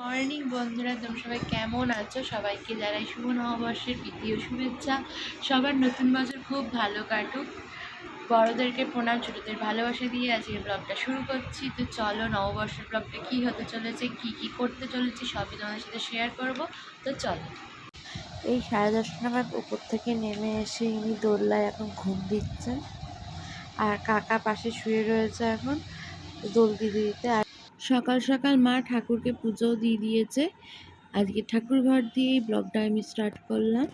Morning বন্ধুরা, তোমরা সবাই কেমন আছো? সবাইকে জানাই শুভ নববর্ষের দ্বিতীয় শুভেচ্ছা। সবার নতুন বছর খুব ভালো কাটুক। বড়োদেরকে প্রণাম, ছোটোদের ভালোবাসা দিয়ে আজকে ব্লগটা শুরু করছি। তো চলো, নববর্ষের ব্লগটা কী হতে চলেছে, কি কি করতে চলেছে, সবই তোমাদের সাথে শেয়ার করব। তো চলো। এই সাড়ে দশটা নাগাদ উপর থেকে নেমে এসে ইনি দোল্লায় এখন ঘুম দিচ্ছেন। আর কাকা পাশে শুয়ে রয়েছে এখন দোল দিতে আর সকাল সকাল মা ঠাকুরকে পুজোও দিয়ে দিয়েছে। আজকে ঠাকুর ঘর দিয়েই ব্লগটা আমি স্টার্ট করলাম।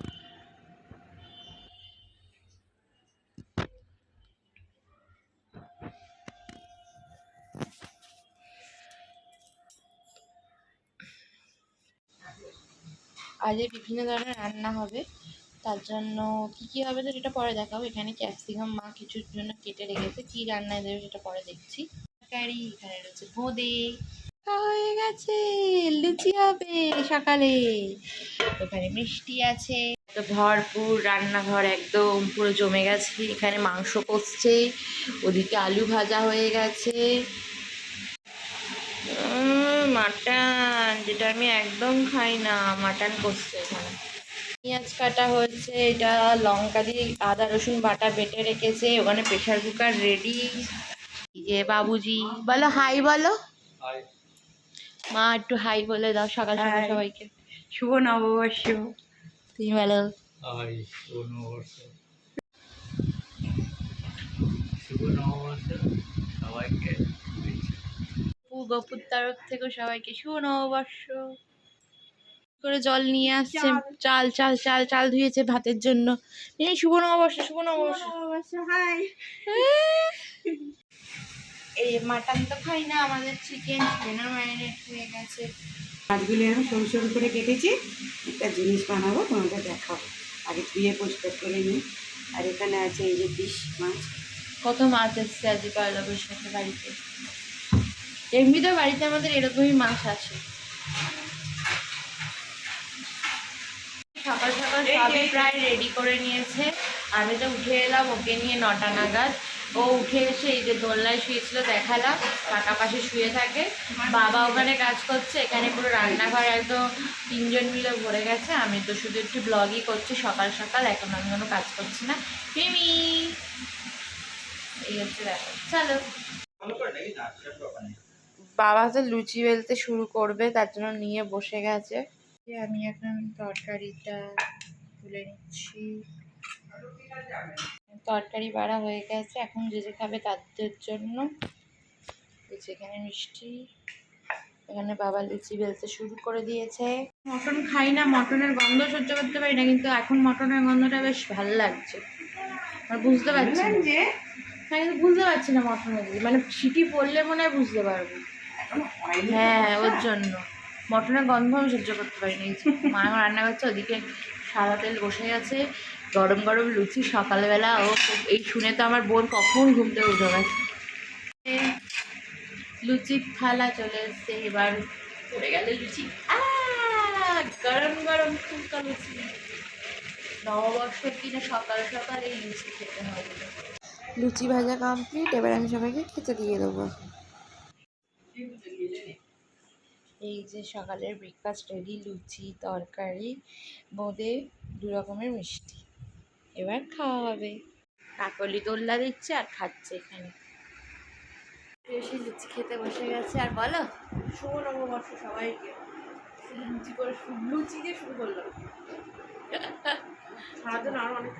আজ বিভিন্ন ধরনের রান্না হবে। তার জন্য কি কি হবে তো সেটা পরে দেখাবো। এখানে ক্যাপসিকাম মা কিছুর জন্য কেটে রেখেছে। কি রান্নায় দেবে সেটা পরে দেখছি। তরকারি এখানে রয়েছে বোঁদে। হয়ে গেছে লুচি হবে সকালে। এখানে মিষ্টি আছে। তো ভরপুর রান্নাঘর একদম পুরো জমে গেছে এখানে মাংস কষছে ওদিকে আলু ভাজা হয়ে গেছে। মাটন যেটা আমি একদম খাই না মাটন করছে এখানে। পেঁয়াজ কাটা হয়েছে এটা লঙ্কা দিয়ে আদা রসুন বাটা বেটে রেখেছে ওখানে প্রেশার কুকার রেডি যে বাবুজি বলো হাই বলো। মা একটু হাই বলে দাও সকাল সকাল সবাইকে। শুভ নববর্ষ। তুমি বলো। আই শুভ নববর্ষ। শুভ নববর্ষ সবাইকে। শুভেচ্ছা। গপু গপুর তরফ থেকে সবাইকে শুভ নববর্ষ। করে জল নিয়ে আসছে। চাল। চাল চাল চাল ধুয়েছে ভাতের জন্য। শুভ নববর্ষ শুভ নববর্ষ। হাই এই মাটন তো খাই না আমাদের চিকেন চিকেনও ম্যারিনেট হয়ে গেছে। মাছগুলো এরকম সরু সরু করে কেটেছি একটা জিনিস বানাবো তোমাদের দেখাবো। আগে ধুয়ে পরিষ্কার করে নিই। আর এখানে আছে এই যে পিস মাছ। কত মাছ এসছে আজ পয়লা বৈশাখে বাড়িতে? এমনিতেও বাড়িতে আমাদের এরকমই মাছ আসে সকাল সকাল সবই প্রায় রেডি করে নিয়েছে। আমি তো উঠে এলাম ওকে নিয়ে নটা নাগাদ। ও উঠে এসে এই যে দোলনায় শুয়েছিল দেখালাম। কাকা পাশে শুয়ে থাকে। বাবা ওখানে কাজ করছে এখানে পুরো রান্নাঘর একদম তিনজন মিলে ভরে গেছে। আমি তো শুধু একটু ব্লগই করছি সকাল সকাল এখন আমি কোনো কাজ করছি না। মিমি এই হচ্ছে ব্যাপার। চলো। বাবা তো লুচি বেলতে শুরু করবে তার জন্য নিয়ে বসে গেছে। আমি এখন তরকারিটা তুলে নিচ্ছি। তরকারি বাড়া হয়ে গেছে। এখন যে যে খাবে তাদের জন্য। এখানে মিষ্টি। এখানে বাবা লুচি বেলতে শুরু করে দিয়েছে। মটন খাই না মটনের গন্ধ সহ্য করতে পারি না কিন্তু এখন মটনের গন্ধটা বেশ ভালো লাগছে। আর বুঝতে পারছি না। হ্যাঁ কিন্তু বুঝতে পারছি না মটনের দিকে মানে সিটি পড়লে মনে হয় বুঝতে পারব। হ্যাঁ ওর জন্য। মটনের গন্ধ আমি সহ্য করতে পারি না এই যে মা এখন রান্না করছে ওদিকে সাদা তেল বসে গেছে গরম গরম লুচি সকালবেলা ও এই শুনে তো আমার বোন কখন ঘুমতে উঠে গেছে। লুচির থালা চলে এসছে এবার পড়ে গেল লুচি। গরম গরম ফুলকা লুচি। নববর্ষের দিনে সকাল সকাল এই লুচি খেতে হবে লুচি ভাজা কমপ্লিট এবার আমি সবাইকে খেতে দিয়ে দেবো। এই যে সকালের ব্রেকফাস্ট রেডি লুচি তরকারি বোঁদে দু রকমের মিষ্টি। এবার খাওয়া হবে। কাকলি দোল্লা দিচ্ছে আর খাচ্ছে এখানে। এসে লুচি খেতে বসে গেছে আর বলো? শুভ নববর্ষ সবাইকে। লুচি করে লুচি দিয়ে শুরু করলাম। সারাদিন আরও অনেক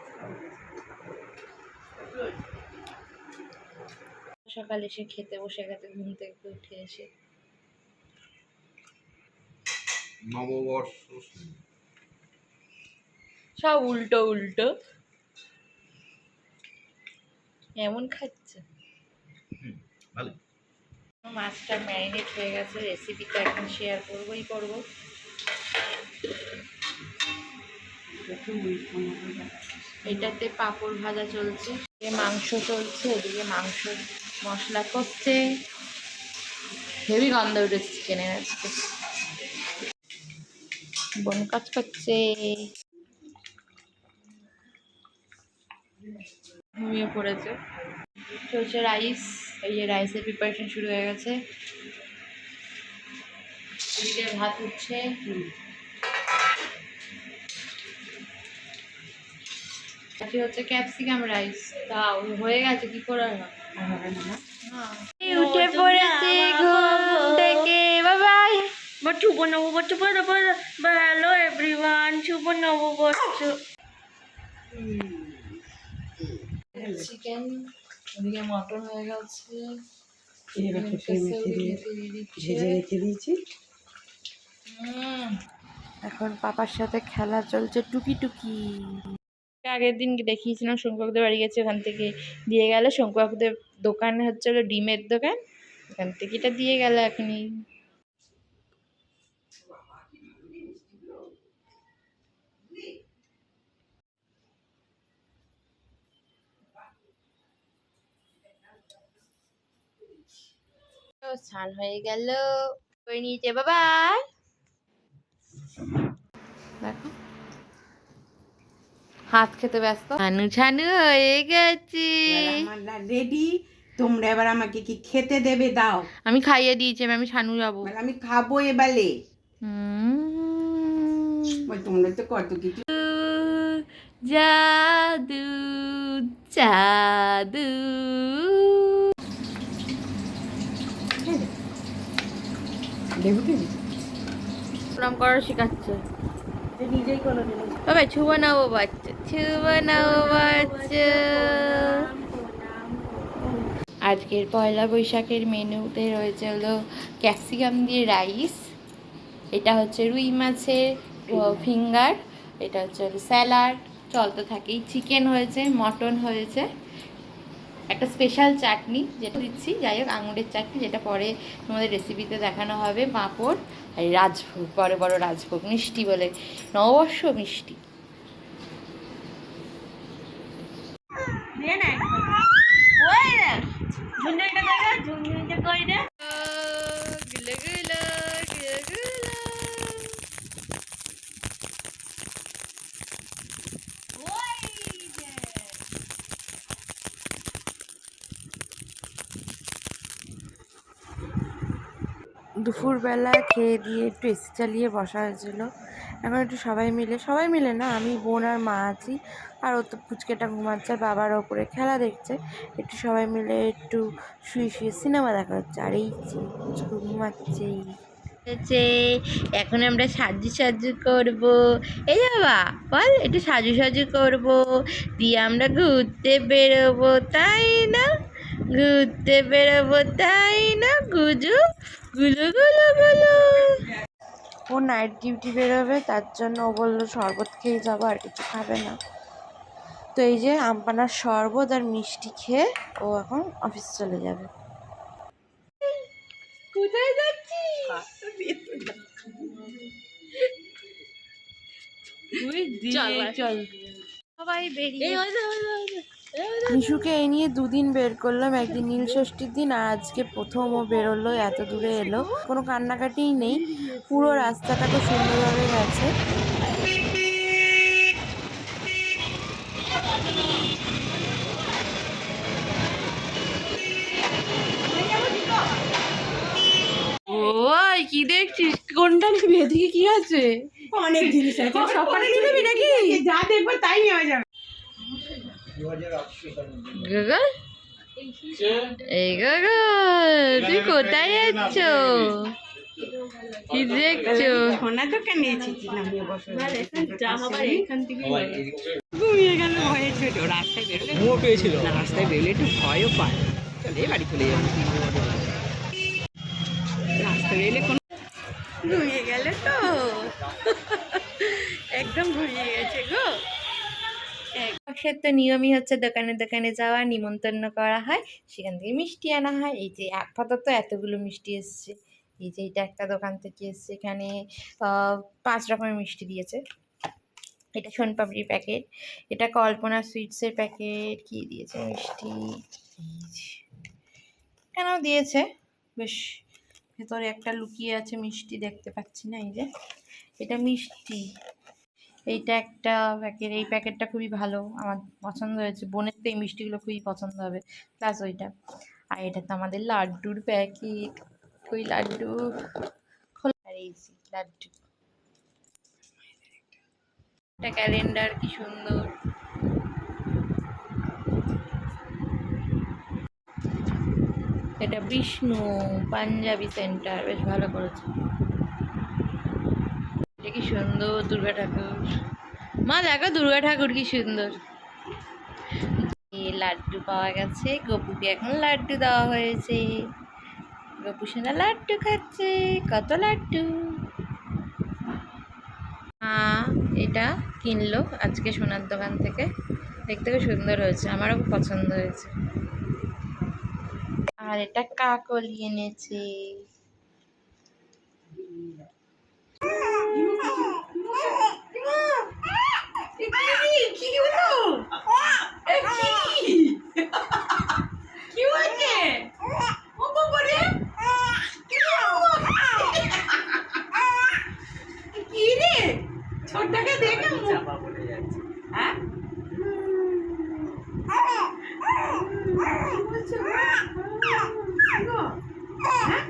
সকালে এসে খেতে বসে গেছে ঘুম থেকে উঠে এসে। নববর্ষ। সব উল্টো উল্টো। এমন খাচ্ছে? ভালো। মাছটা ম্যারিনেট হয়ে গেছে রেসিপিটা এখন শেয়ার করবোই করব। এটাতে পাঁপড় ভাজা চলছে মাংস চলছে এদিকে মাংস মশলা করছে হেভি গন্ধ উঠেছে চিকেনের আজকে। বোন কাজ করছে। ঘুমিয়ে পড়েছে। চলছে রাইস এই যে রাইসের প্রিপারেশন শুরু হয়ে গেছে। ভাত উঠছে। এটি হচ্ছে ক্যাপসিকাম রাইস তা, হয়ে গেছে, কি করে হয়? উঠে পড়েছি, ঘুম থেকে বাবাই শুভ নববর্ষ হ্যালো এভরিওয়ান শুভ নববর্ষ। চিকেন ওদিকে মটন হয়ে গেছে। ভেজে রেখে দিয়েছি। এখন পাপার সাথে খেলা চলছে টুকি টুকি। আগের দিন দেখিয়েছিলাম শঙ্কুবাবুদের বাড়ি গেছে ওখান থেকে দিয়ে গেল। শঙ্কুবাবুদের দোকানে হচ্ছে ডিমের দোকান। ওখান থেকে এটা দিয়ে গেল এখনই। স্নান হয়ে গেল। করে নিয়েছে দেখো। হাত খেতে ব্যস্ত। ছানু ছানু হয়ে গেছে। রেডি তোমরা এবার আমাকে কি খেতে দেবে? দাও। আমি খাইয়ে দিয়েছি আমি ছানু যাব। আমি খাব এবারে। ওই তোমরা তো কত কিছু জাদু জাদু। আজকের পয়লা বৈশাখের মেনুতে রয়েছে হলো ক্যাপসিকাম দিয়ে রাইস। এটা হচ্ছে রুই মাছের ফিঙ্গার, এটা হচ্ছে স্যালাড। চলতে থাকেই, চিকেন হয়েছে, মটন হয়েছে। একটা স্পেশাল চাটনি যেটা দিচ্ছি। যাই হোক, আঙুরের চাটনি যেটা পরে তোমাদের রেসিপিতে দেখানো হবে। পাঁপড় আর রাজভোগ, বড় বড় রাজভোগ, মিষ্টি বলে। নববর্ষ মিষ্টি। ঝুনঝুনিটা কই রে কই রে? দুপুরবেলা খেয়ে দিয়ে একটু এসি চালিয়ে বসা হয়েছিল। এখন একটু সবাই মিলে সবাই মিলে না, আমি, বোন আর মা আছি। আর ও তো পুচকেটা ঘুমাচ্ছে বাবার ওপরে খেলা দেখছে। একটু সবাই মিলে একটু শুয়ে শুয়ে সিনেমা দেখা হচ্ছে। আর এই যে পুচকু ঘুমাচ্ছেই এখন আমরা সাজু সাজু করব। এই বাবা, বল, একটু সাজু সাজু করব। দিয়ে আমরা ঘুরতে বেরোবো, তাই না? ঘুরতে বেরোবো তাই না গুজু? গুলু গুলু গুলু। ও নাইট ডিউটি বেরোবে তার জন্য ও বলল শরবত খেয়ে যাব আর কিছু খাবে না। তো এই যে আমপানার শরবত আর মিষ্টি খেয়ে ও এখন অফিস চলে যাবে। কোথায় যাচ্ছি চল সবাই বেরিয়ে মিশুকে এই নিয়ে দুদিন বের করলাম একদিন নীল ষষ্ঠীর দিন আর আজকে প্রথম ও বেরোলো এত দূরে এলো। কোনো কান্নাকাটিই নেই পুরো রাস্তাটা খুব সুন্দরভাবে গেছে। ওই কি দেখছিস? কোনটা নিবি? এদিকে কি আছে? অনেক জিনিস আছে। সকালে নিয়ে নেবি নাকি? যা দেখব তাই নেওয়া যাবে। গগল? এই গগল তুই কোথায় যাচ্ছ? কি দেখছ? সোনা দোকানে এসেছি নামিয়ে বসো ঘুমিয়ে গেল ভয়ে ছোট রাস্তায় বেরোলে পেয়েছিল। না রাস্তায় বেরোলে একটু ভয়ও পায়। চলে বাড়ি চলে যাবে রাস্তায় বেরোলে কোনো ঘুমিয়ে গেলে তো একদম ঘুমিয়ে গেছে গো। তো নিয়মই হচ্ছে দোকানে দোকানে যাওয়া, নিমন্ত্রণ করা হয়, সেখান থেকে মিষ্টি আনা হয়। এই যে আপাতত এতগুলো মিষ্টি এসছে। এই যে এটা একটা দোকান থেকে এসছে, এখানে পাঁচ রকমের মিষ্টি দিয়েছে। এটা সোনপাপড়ির প্যাকেট, এটা কল্পনা সুইটসের প্যাকেট, কি দিয়েছে মিষ্টি? কেন দিয়েছে। বেশ, ভেতরে একটা লুকিয়ে আছে মিষ্টি, দেখতে পাচ্ছি না এই যে। এটা মিষ্টি। এইটা একটা প্যাকেট এই প্যাকেটটা খুবই ভালো, আমার পছন্দ হয়েছে। বোনের তো এই মিষ্টিগুলো খুবই পছন্দ হবে প্লাস ওইটা। আর এটা তো আমাদের লাড্ডুর প্যাকেট ওই লাড্ডু। লাড্ডু। একটা ক্যালেন্ডার কি সুন্দর। এটা বিষ্ণু, পাঞ্জাবি সেন্টার বেশ ভালো করেছে। কি সুন্দর দুর্গা ঠাকুর। মা, দেখো দুর্গা ঠাকুর কি সুন্দর। লাড্ডু পাওয়া গেছে, গপুকে এখন লাড্ডু দেওয়া হয়েছে। গপু সোনা লাড্ডু খাচ্ছে, কত লাড্ডু। হ্যাঁ এটা কিনলো আজকে সোনার দোকান থেকে। দেখতে খুব সুন্দর হয়েছে, আমারও খুব পছন্দ হয়েছে। আর এটা কাকলি এনেছে কি হলো এ কি কি হয়েছে ও বাবা রে কি হলো? কি রে ছোটটাকে দেখে চাপা পড়ে যাচ্ছে হ্যাঁ কি বলছো গো? কি গো? হ্যাঁ?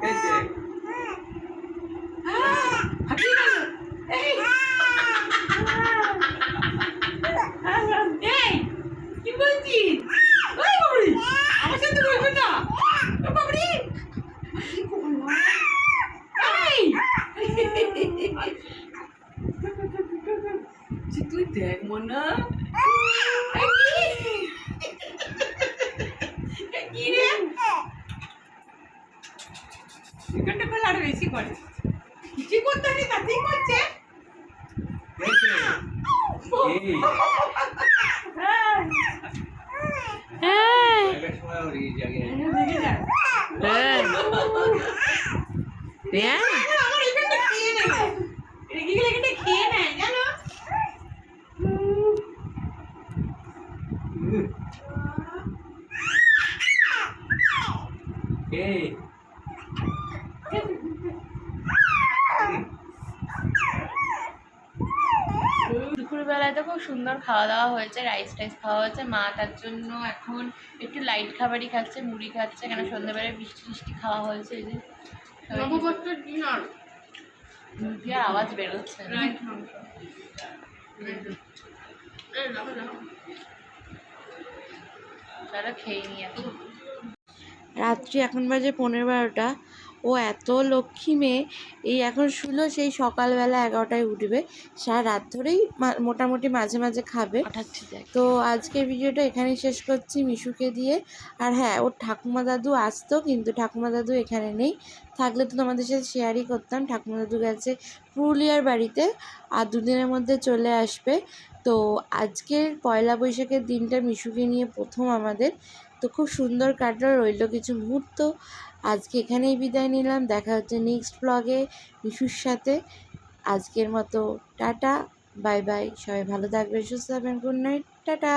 হয়েছে হ্যাঁ, হাঁপিয়ে গেল। এই। এই, কি বলছিস? ওই বাবুরি, আমার সাথে বলবে না। ও বাবুরি। কি করল? এই। যে তুই দেখ মনা এই কি? এই কি রে এখানটা করলে আরও বেশি করে কিছু করতে নেই তাতেই করছে হয়েছে এই হ্যাঁ এক সময় ওর এই জায়গায় দেখে যা হ্যাঁ হ্যাঁ আমার এখানটা খেয়ে নেবে রেগে গেলে এখানটা খেয়ে নেয় জানো এই দুপুরবেলায় তো খুব সুন্দর খাওয়া দাওয়া হয়েছে রাইস টাইস খাওয়া হয়েছে। মা তার জন্য এখন একটু লাইট খাবারই খাচ্ছে মুড়ি খাচ্ছে কেন সন্ধ্যাবেলায় বৃষ্টি টিষ্টি খাওয়া হয়েছে এই যে। আওয়াজ বেরোচ্ছে। চলো খেয়ে নি এখন। রাত্রি এখন বাজে পনেরো বারোটা। ও এত লক্ষ্মী মেয়ে এই এখন শুলো সেই সকালবেলা এগারোটায় উঠবে। সারা রাত ধরেই মোটামুটি মাঝে মাঝে খাবে। তো আজকের ভিডিওটা এখানেই শেষ করছি মিশুকে দিয়ে। আর হ্যাঁ ওর ঠাকুমা দাদু আসতো কিন্তু ঠাকুমা দাদু এখানে নেই। থাকলে তো তোমাদের সাথে শেয়ারই করতাম। ঠাকুমা দাদু গেছে পুরুলিয়ার বাড়িতে আর দুদিনের মধ্যে চলে আসবে। তো আজকের পয়লা বৈশাখের দিনটা মিশুকে নিয়ে প্রথম আমাদের। তো খুব সুন্দর কাটলো, রইল কিছু মুহূর্ত। আজকে এখানেই বিদায় নিলাম, দেখা হচ্ছে নেক্সট ব্লগে মিশুর সাথে। আজকের মতো টাটা বাই বাই সবাই ভালো থাকবেন, সুস্থ থাকবেন গুড নাইট টাটা।